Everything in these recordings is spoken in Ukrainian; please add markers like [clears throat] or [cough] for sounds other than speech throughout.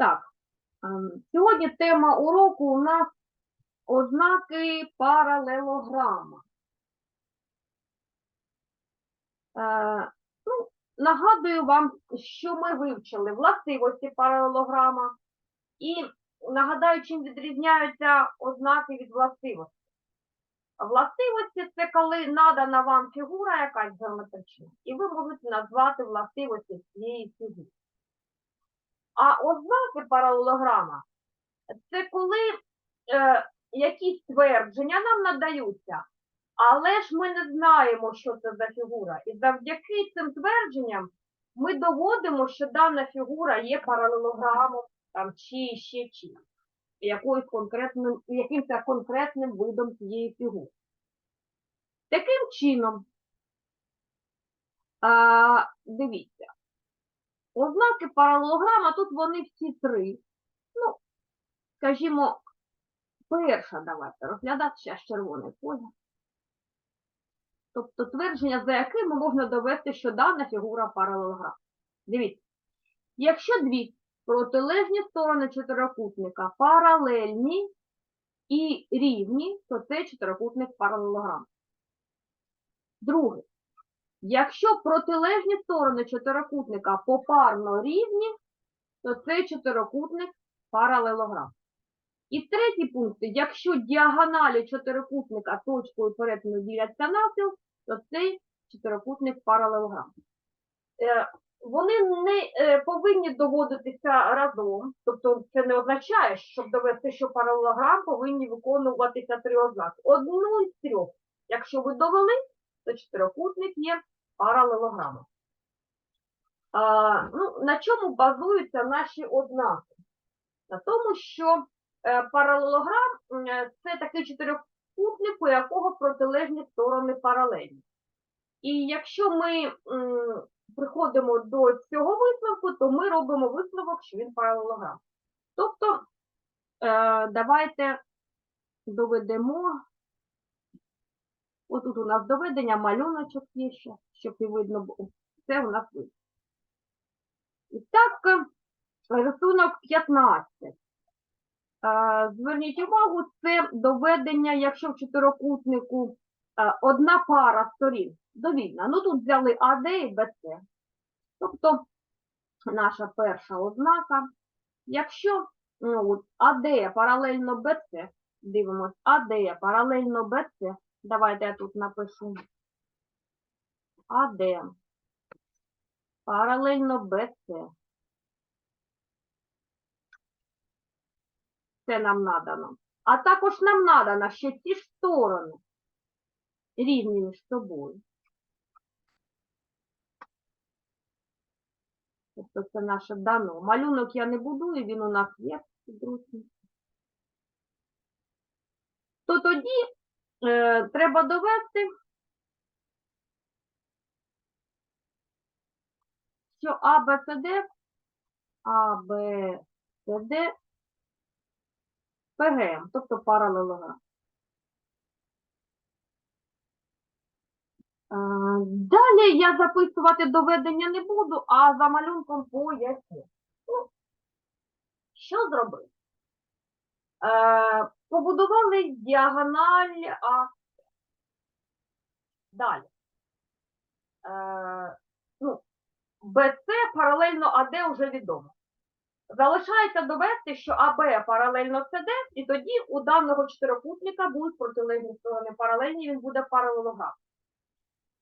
Так, ем, сьогодні тема уроку у нас ознаки паралелограма. Е, ну, нагадую вам, що ми вивчили властивості паралелограма і нагадаю, чим відрізняються ознаки від властивостей. Властивості це коли надана вам фігура якась геометрична, і ви можете назвати властивості цієї фігури. А ознаки паралелограма це коли е, якісь твердження нам надаються, але ж ми не знаємо, що це за фігура. І завдяки цим твердженням ми доводимо, що дана фігура є паралелограмом там, чи ще чи якоюсь конкретним, якимось конкретним видом цієї фігури. Таким чином, а, дивіться, ознаки паралелограма, тут вони всі три. Ну, скажімо, перша давайте розглядати зараз червоний колір. Тобто твердження, за якими можна довести, що дана фігура паралелограм. Дивіться, якщо дві протилежні сторони чотирикутника паралельні і рівні, то це чотирикутник паралелограм. Друге. Якщо протилежні сторони чотирикутника попарно рівні, то це чотирикутник паралелограм. І третій пункт, якщо діагоналі чотирикутника точкою перетину діляться навпіл, то цей чотирикутник паралелограм. Е, Вони не е, повинні доводитися разом, тобто це не означає, щоб довести, що паралелограм повинні виконуватися три ознаки. Одну із трьох. Якщо ви довели, то чотирикутник є паралелограмом. А, ну, на чому базуються наші ознаки? На тому, що е, паралелограм е, це такий чотирикутник, у якого протилежні сторони паралельні. І якщо ми приходимо до цього висновку, то ми робимо висновок, що він паралелограм. Тобто, е, давайте доведемо. Отут у нас доведення, малюночок є ще, щоб і видно було. Це у нас видно. І так, е, рисунок 15. Е, Зверніть увагу, це доведення, якщо в чотирикутнику е, одна пара сторін довільна. Ну тут взяли АД і БЦ. Тобто наша перша ознака. Якщо ну, АД паралельно БЦ, дивимось, АД паралельно БЦ, давайте я тут напишу. АД паралельно БЦ. Це нам надано. А також нам надано, що ці сторони рівні між собою. Тобто це наше дано. Малюнок я не будую, він у нас є підручний. То тоді е, треба довести, що АБЦД, АБЦД ПГМ, тобто паралелограм. Е, Далі я записувати доведення не буду, а за малюнком поясню. Ну, що зробити? Е, побудували діагональ А. Далі. Е, ну, БЦ паралельно АД вже відомо. Залишається довести, що АБ паралельно СД, і тоді у даного чотирикутника будуть протилежні сторони паралельні, він буде паралелограм.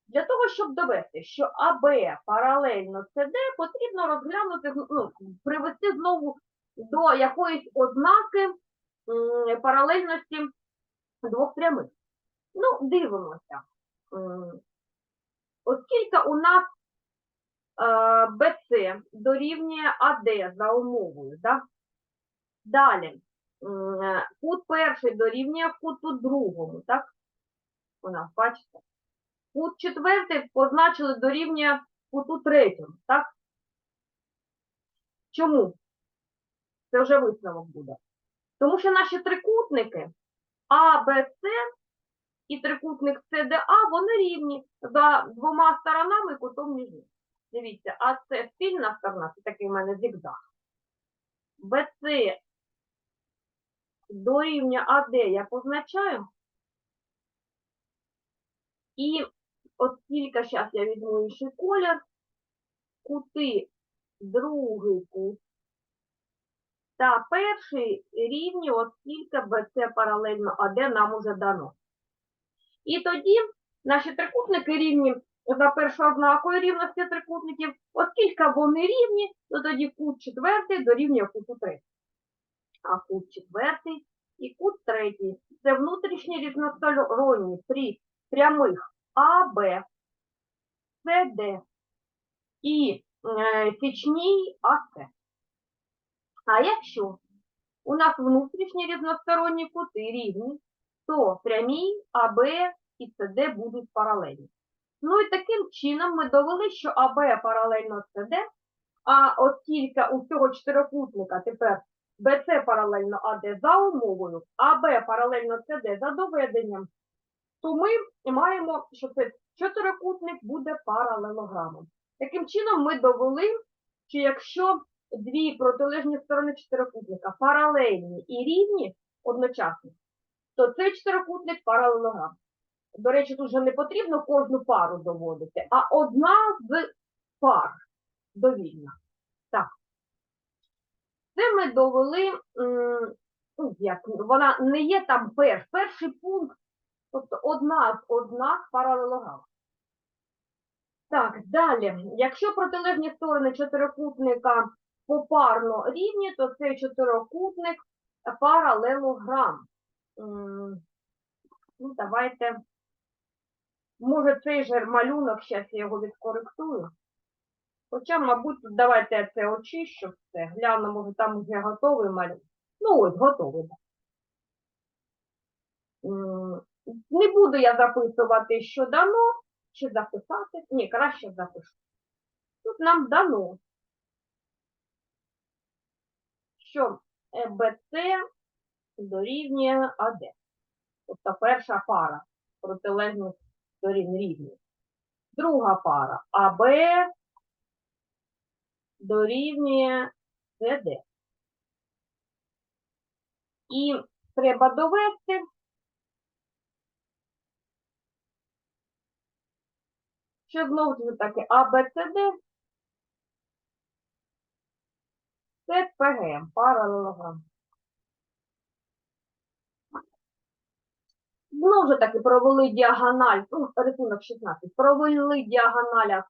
Для того, щоб довести, що АБ паралельно СД, потрібно розглянути, ну, привести знову до якоїсь ознаки паралельності двох прямих. Ну, дивимося. Оскільки у нас е, БЦ дорівнює АД за умовою, да? далі е, кут перший дорівнює куту другому, так? У нас, бачите? Кут четвертий позначили дорівнює куту третьому, так? Чому? Це вже висновок буде. Тому що наші трикутники А, Б, С і трикутник СДА, вони рівні за двома сторонами кутом між ними. Дивіться, а це спільна сторона, це такий в мене зігзаг. BC дорівнює AD я позначаю. І оскільки зараз я візьму інший колір, кути другий кут та перший рівні, оскільки BC паралельно АД нам уже дано. І тоді наші трикутники рівні за першою ознакою рівності трикутників, оскільки вони рівні, то тоді кут четвертий дорівнює куту третій. А кут четвертий і кут третій – це внутрішні різносторонні при прямих АБ, СД і е, січній АС. А якщо у нас внутрішні різносторонні кути рівні, то прямі АБ і СД будуть паралельні. Ну і таким чином ми довели, що АБ паралельно СД, а оскільки у цього чотирикутника тепер БЦ паралельно АД за умовою, АБ паралельно СД за доведенням, то ми маємо, що цей чотирикутник буде паралелограмом. Таким чином ми довели, що якщо дві протилежні сторони чотирикутника паралельні і рівні одночасно, то цей чотирикутник паралелограм. До речі, тут вже не потрібно кожну пару доводити, а одна з пар довільна. Так. Це ми довели, ну, як, вона не є там перш, перший пункт, тобто одна з ознак паралелограм. Так, далі. Якщо протилежні сторони чотирикутника попарно рівні, то цей чотирикутник паралелограм. Ну, давайте. Може, цей же малюнок, зараз я його відкоректую. Хоча, мабуть, давайте я це очищу все. Гляну, може, там вже готовий малюнок. Ну, ось, готовий. Не буду я записувати, що дано, чи записати. Ні, краще запишу. Тут нам дано, що БЦ дорівнює АД. Тобто перша пара протилежних сторін рівні. Друга пара АБ дорівнює СД. І треба довести, що знову ж таки АБЦД це ПГМ, паралелограм. Знову ж таки провели діагональ, ну, рисунок 16, провели діагональ АС.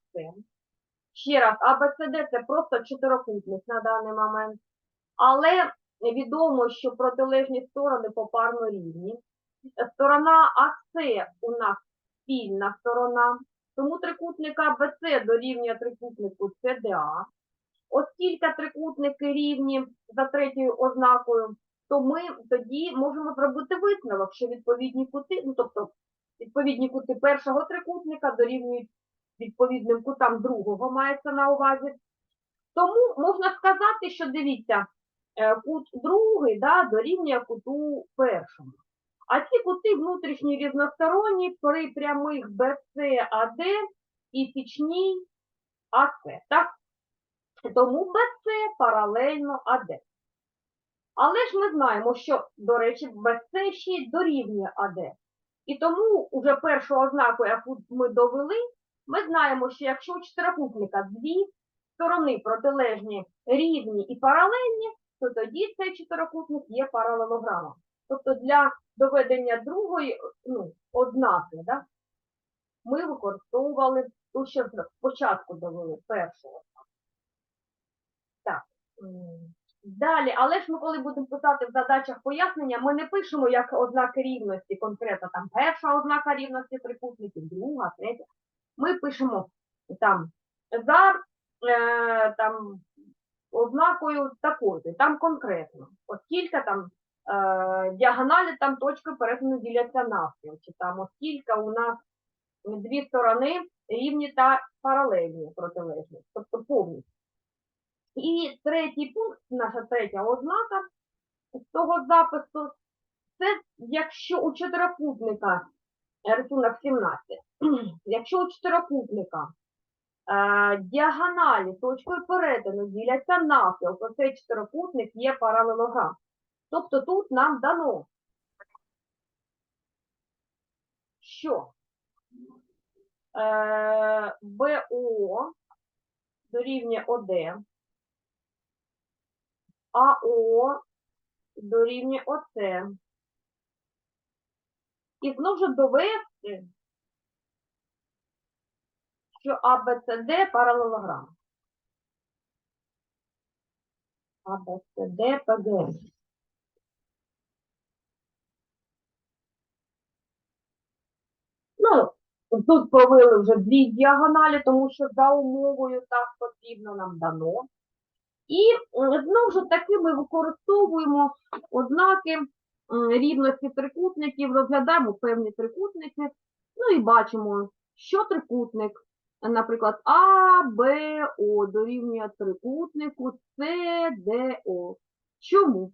Ще раз, АБЦД це просто чотирикутник на даний момент. Але відомо, що протилежні сторони попарно рівні. Сторона АС у нас спільна сторона, тому трикутник АБЦ дорівнює трикутнику ЦДА. Оскільки трикутники рівні за третьою ознакою, то ми тоді можемо зробити висновок, що відповідні кути, ну тобто відповідні кути першого трикутника дорівнюють відповідним кутам другого, мається на увазі. Тому можна сказати, що дивіться, е, кут другий да, дорівнює куту першому. А ці кути внутрішні різносторонні при прямих BC, AD і січній AC. Так? Тому BC паралельно AD. Але ж ми знаємо, що, до речі, BC ще дорівнює AD. І тому уже першу ознаку, яку ми довели, ми знаємо, що якщо у чотирикутника дві сторони протилежні, рівні і паралельні, то тоді цей чотирикутник є паралелограмом. Тобто для доведення другої ну, ознаки, да, ми використовували ту, що спочатку довели першого. Так. Далі, але ж ми коли будемо писати в задачах пояснення, ми не пишемо як ознаки рівності, конкретно там перша ознака рівності трикутників, друга, третя. Ми пишемо там за е, там, ознакою такою, там конкретно, оскільки там е, діагоналі там точки перетину діляться навпіл, чи там оскільки у нас дві сторони рівні та паралельні протилежні, тобто повністю. І третій пункт, наша третя ознака з того запису, це якщо у чотирикутника, е, рисунок 17, [clears throat] якщо у чотирикутника діагоналі точкою перетину діляться навпіл, то цей чотирикутник є паралелограм. Тобто тут нам дано, що е, БО дорівнює ОД, АО дорівнює ОЦ. І знову ж довести, що АБЦД паралелограм. АБЦД ПГ. Ну, тут провели вже дві діагоналі, тому що за умовою так потрібно нам дано. І е, знову ж таки ми використовуємо ознаки рівності трикутників, розглядаємо певні трикутники, ну і бачимо, що трикутник, наприклад, А, Б, О дорівнює трикутнику С, Д, О. Чому?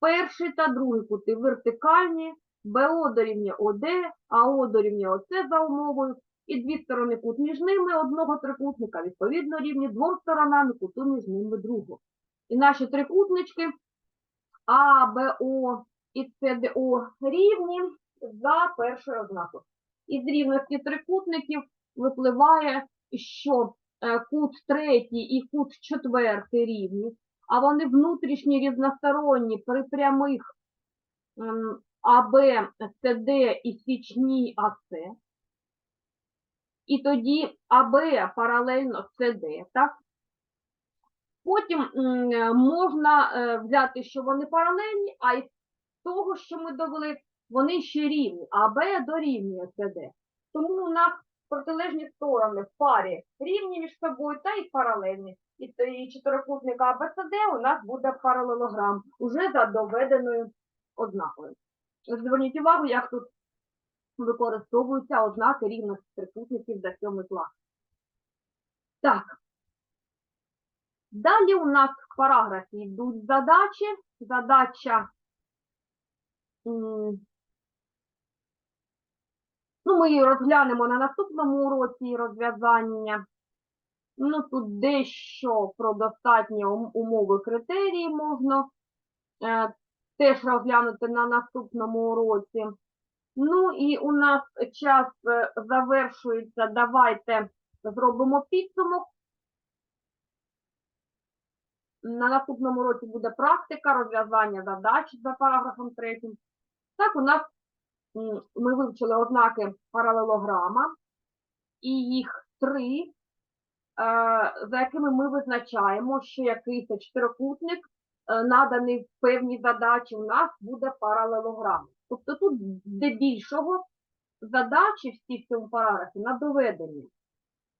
Перший та другий кути вертикальні, БО дорівнює ОД, АО дорівнює ОЦ за умовою, і дві сторони кут між ними одного трикутника, відповідно, рівні двом сторонами куту між ними другого. І наші трикутнички А, БО і СДО рівні за першою ознакою. Із рівності трикутників випливає, що е, кут третій і кут четвертий рівні, а вони внутрішні різносторонні при прямих ем, АБ, СД і січній АС. І тоді АБ паралельно СД, так? Потім е, можна е, взяти, що вони паралельні, а із того, що ми довели, вони ще рівні. АБ дорівнює СД. Тому у нас протилежні сторони в парі рівні між собою та й паралельні. І, чотирикутник АБЦД у нас буде паралелограм, уже за доведеною ознакою. Зверніть увагу, як тут використовуються ознаки рівності трикутників за сьомий клас. Так. Далі у нас в параграфі йдуть задачі. Задача. Ну, ми її розглянемо на наступному уроці розв'язання. Ну, тут дещо про достатні умови критерії можна е, теж розглянути на наступному уроці. Ну і у нас час е, завершується. Давайте зробимо підсумок. На наступному році буде практика розв'язання задач за параграфом 3. Так, у нас ми вивчили ознаки паралелограма, і їх три, е, за якими ми визначаємо, що якийсь чотирикутник е, наданий в певній задачі, у нас буде паралелограм. Тобто тут здебільшого задачі всі в цьому параграфі на доведення.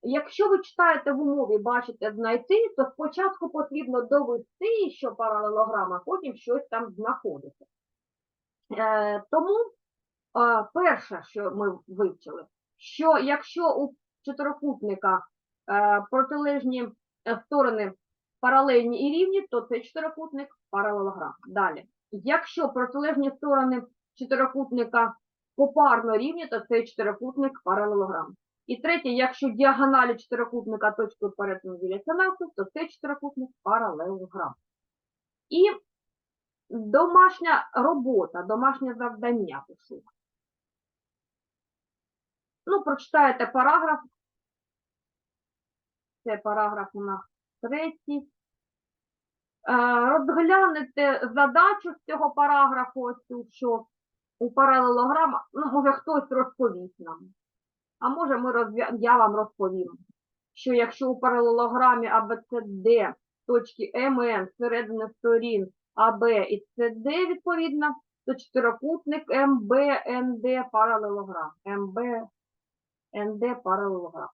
Якщо ви читаєте в умові, бачите знайти, то спочатку потрібно довести, що паралелограм, а потім щось там знаходити. Е, тому е, перше, що ми вивчили, що якщо у чотирикутника е, протилежні е, сторони паралельні і рівні, то це чотирикутник паралелограм. Далі. Якщо протилежні сторони чотирикутника попарно рівні, то це чотирикутник паралелограм. І третє, якщо діагоналі чотирикутника точкою перетину діляться навпіл, то це чотирикутник паралелограм. І домашня робота, домашнє завдання пишу. Ну, прочитаєте параграф. Це параграф у нас третій. Е, Розглянете задачу з цього параграфу, ось цю, що у паралелограма, ну, може, хтось розповість нам. А може, ми розв'я... я вам розповім, що якщо у паралелограмі ABCD точки МН середини сторін АБ і СД відповідно, то чотирикутник МБ, НД паралелограм. МБ, НД паралелограм.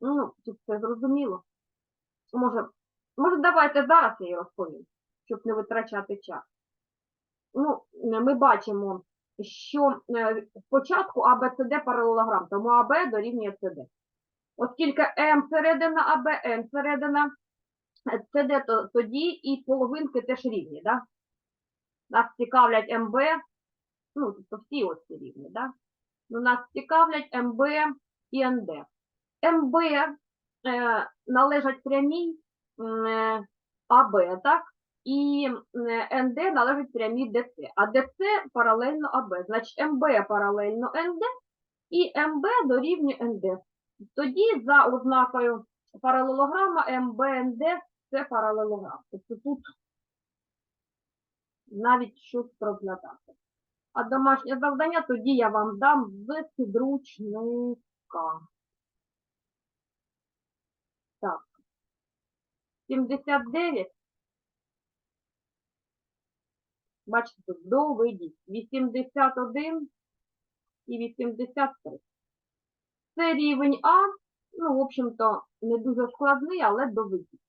Ну, тут все зрозуміло. Може, може, давайте зараз я її розповім, щоб не витрачати час. Ну, ми бачимо, що е, спочатку АБЦД паралелограм, тому АБ дорівнює СД. Оскільки М середина АБ, Н середина СД, то тоді і половинки теж рівні, да? Нас цікавлять МБ, ну, тобто всі ось ці рівні, да? Ну, нас цікавлять МБ і НД. МБ е, належать прямій м, е, АБ, так? І е, НД належить прямій ДЦ. А ДЦ паралельно АБ. Значить, МБ паралельно НД і МБ дорівнює НД. Тоді за ознакою паралелограма МБНД це паралелограм. Тобто тут навіть щось розглядати. А домашнє завдання тоді я вам дам з підручника. Так. 79. Бачите, тут доведіть. 81 і 83. Це рівень А. Ну, в общем-то, не дуже складний, але доведіть.